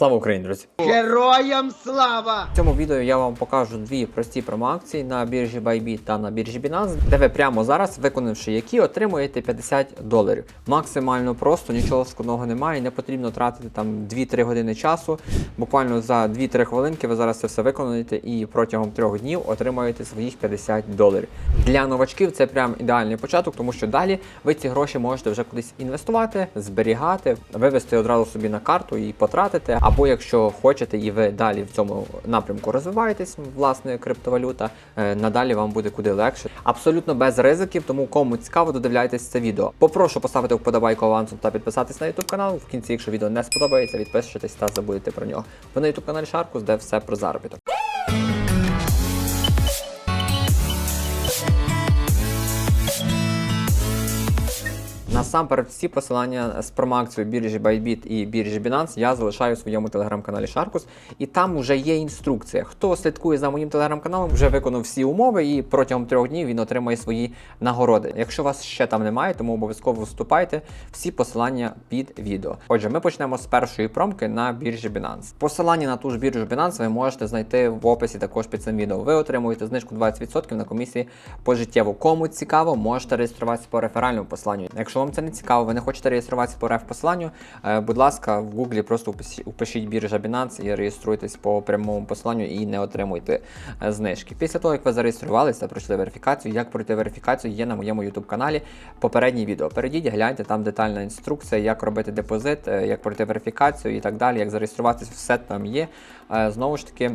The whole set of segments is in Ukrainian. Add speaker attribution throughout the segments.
Speaker 1: Слава Україні, друзі!
Speaker 2: Героям слава!
Speaker 1: В цьому відео я вам покажу дві прості промоакції на біржі Bybit та на біржі Binance, де ви прямо зараз, виконавши які, отримуєте 50 доларів. Максимально просто, нічого складного немає, не потрібно тратити там 2-3 години часу. Буквально за 2-3 хвилинки ви зараз це все виконуєте і протягом 3 днів отримаєте своїх 50 доларів. Для новачків це прям ідеальний початок, тому що далі ви ці гроші можете вже кудись інвестувати, зберігати, вивести одразу собі на карту і потратити. Або якщо хочете і ви далі в цьому напрямку розвиваєтесь, власне, криптовалюта, е, надалі вам буде куди легше. Абсолютно без ризиків, тому кому цікаво, додивляйтесь це відео. Попрошу поставити вподобайку авансом та підписатись на YouTube канал. В кінці, якщо відео не сподобається, відпишитесь та забудете про нього. Ви на YouTube каналі Шаркус, де все про заробіток. Насамперед, всі посилання з промоакцією біржі Bybit і біржі Binance я залишаю у своєму телеграм-каналі Sharkus, і там вже є інструкція. Хто слідкує за моїм телеграм-каналом, вже виконав всі умови, і протягом трьох днів він отримає свої нагороди. Якщо вас ще там немає, тому обов'язково вступайте. Всі посилання під відео. Отже, ми почнемо з першої промки на біржі Binance. Посилання на ту ж біржу Binance ви можете знайти в описі також під цим відео. Ви отримуєте знижку 20% на комісії пожиттєво. Кому цікаво, можете реєструватися по реферальному посиланню. Якщо вам це не цікаво, ви не хочете реєструватися по реф посиланню, е, будь ласка, в Гуглі просто впишіть- біржа Binance і реєструйтесь по прямому посиланню і не отримуйте е, знижки. Після того, як ви зареєструвалися, пройшли верифікацію. Як пройти верифікацію, є на моєму YouTube каналі попереднє відео. Перейдіть, гляньте, там детальна інструкція, як робити депозит, е, як пройти верифікацію і так далі, як зареєструватися, все там є. Знову ж таки.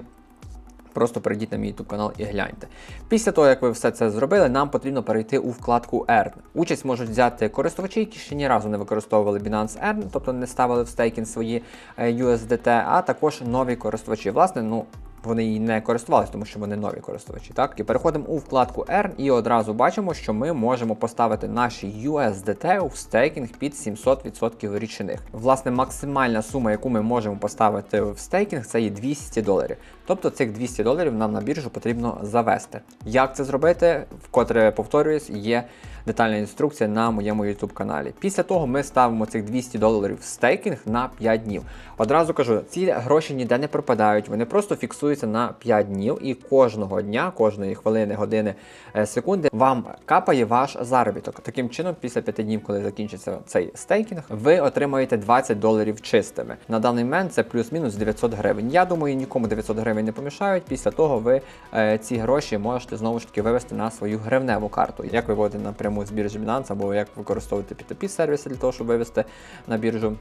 Speaker 1: Просто перейдіть на мій YouTube канал і гляньте. Після того, як ви все це зробили, нам потрібно перейти у вкладку Earn. Участь можуть взяти користувачі, які ще ні разу не використовували Binance Earn, тобто не ставили в стейкінг свої е, USDT, а також нові користувачі. Власне, ну. Вони її не користувалися, тому що вони нові користувачі. Так, і переходимо у вкладку Earn і одразу бачимо, що ми можемо поставити наші USDT в стейкінг під 700% річних. Власне, максимальна сума, яку ми можемо поставити в стейкінг, це є 200 доларів. Тобто цих 200 доларів нам на біржу потрібно завести. Як це зробити? Вкотре повторююсь, є детальна інструкція на моєму YouTube каналі. Після того ми ставимо цих 200 доларів в стейкінг на 5 днів. Одразу кажу, ці гроші ніде не пропадають, вони просто фіксуються на 5 днів, і кожного дня, кожної хвилини, години, е, секунди вам капає ваш заробіток. Таким чином, після 5 днів, коли закінчиться цей стейкінг, ви отримаєте 20 доларів чистими. На даний момент це плюс-мінус 900 гривень. Я думаю, нікому 900 гривень не помішають. Після того ви е, ці гроші можете знову ж таки вивести на свою гривневу карту. Як виводити напряму з біржі Binance, або як використовувати P2P сервіси для того, щоб вивести на біржу.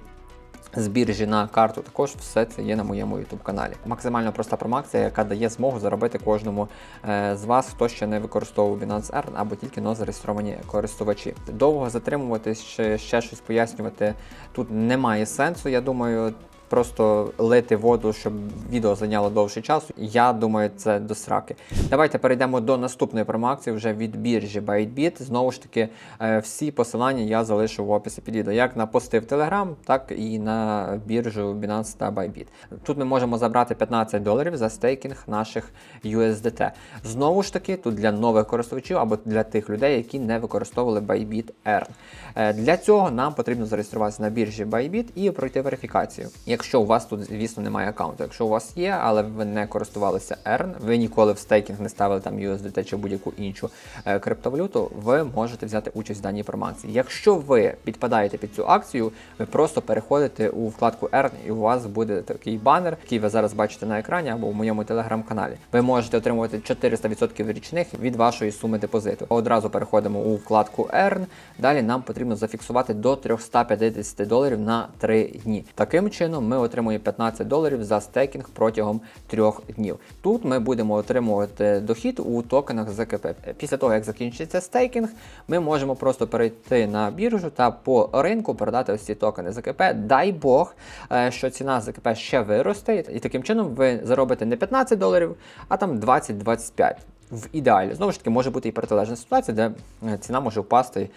Speaker 1: З біржі на карту також все це є на моєму YouTube каналі. Максимально проста промакція, яка дає змогу заробити кожному е, з вас, хто ще не використовував Binance Earn або тільки но зареєстровані користувачі. Довго затримуватись ще щось пояснювати тут немає сенсу. Я думаю. Просто лити воду, щоб відео зайняло довше часу. Я думаю, це до сраки. Давайте перейдемо до наступної промоакції вже від біржі ByteBit. Знову ж таки, е, всі посилання я залишу в описі під відео, як на пости в Telegram, так і на біржу Binance та Bybit. Тут ми можемо забрати 15 доларів за стейкінг наших USDT. Знову ж таки, тут для нових користувачів або для тих людей, які не використовували Bybit Earn. Е, Для цього нам потрібно зареєструватися на біржі Bybit і пройти верифікацію. Якщо у вас тут, звісно, немає аккаунту, якщо у вас є, але ви не користувалися Earn, ви ніколи в стейкінг не ставили там USDT чи будь-яку іншу е, криптовалюту, ви можете взяти участь в даній промоакції. Якщо ви підпадаєте під цю акцію, ви просто переходите у вкладку Earn і у вас буде такий банер, який ви зараз бачите на екрані або в моєму телеграм-каналі. Ви можете отримувати 400% річних від вашої суми депозиту. Одразу переходимо у вкладку Earn. Далі нам потрібно зафіксувати до 350 доларів на 3 дні. Таким чином ми отримуємо 15 доларів за стейкінг протягом 3 днів. Тут ми будемо отримувати дохід у токенах ЗКП. Після того, як закінчиться стейкінг, ми можемо просто перейти на біржу та по ринку продати ось ці токени ЗКП. Дай Бог, е, що ціна ЗКП ще виросте, і таким чином ви заробите не 15 доларів, а там 20-25. В ідеалі. Знову ж таки, може бути і протилежна ситуація, де е, ціна може впасти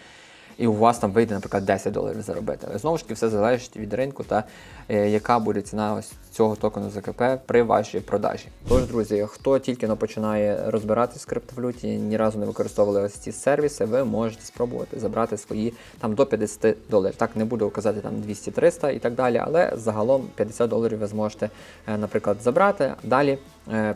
Speaker 1: і у вас там вийде, наприклад, 10 доларів заробити. Але знову ж таки, все залежить від ринку та е, яка буде ціна ось цього токену ЗКП при вашій продажі. Тож, друзі, хто тільки но починає розбиратись в криптовалюті, ні разу не використовували ось ці сервіси, ви можете спробувати забрати свої там до 50 доларів. Так не буду казати там 200-300 і так далі, але загалом 50 доларів ви зможете, е, наприклад, забрати. Далі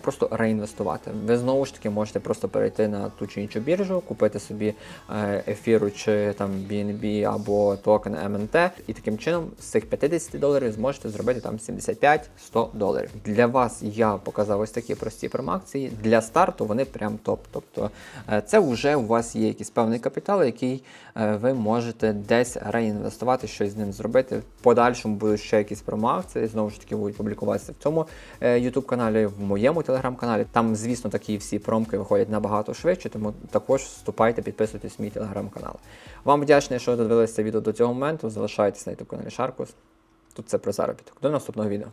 Speaker 1: просто реінвестувати. Ви знову ж таки можете просто перейти на ту чи іншу біржу, купити собі е, ефіру чи там BNB або токен MNT, і таким чином з цих 50 доларів зможете зробити там 75-100 доларів. Для вас я показав ось такі прості промакції. Для старту вони прям топ. Тобто е, це вже у вас є якийсь певний капітал, який е, ви можете десь реінвестувати, щось з ним зробити. В подальшому будуть ще якісь промоакції, знову ж таки будуть публікуватися в цьому е, YouTube каналі, в моєму телеграм-каналі. Там, звісно, такі всі промки виходять набагато швидше, тому також вступайте, підписуйтесь в мій телеграм-канал. Вам вдячний, що додивилися відео до цього моменту. Залишайтесь на YouTube каналі Шаркус. Тут це про заробіток. До наступного відео.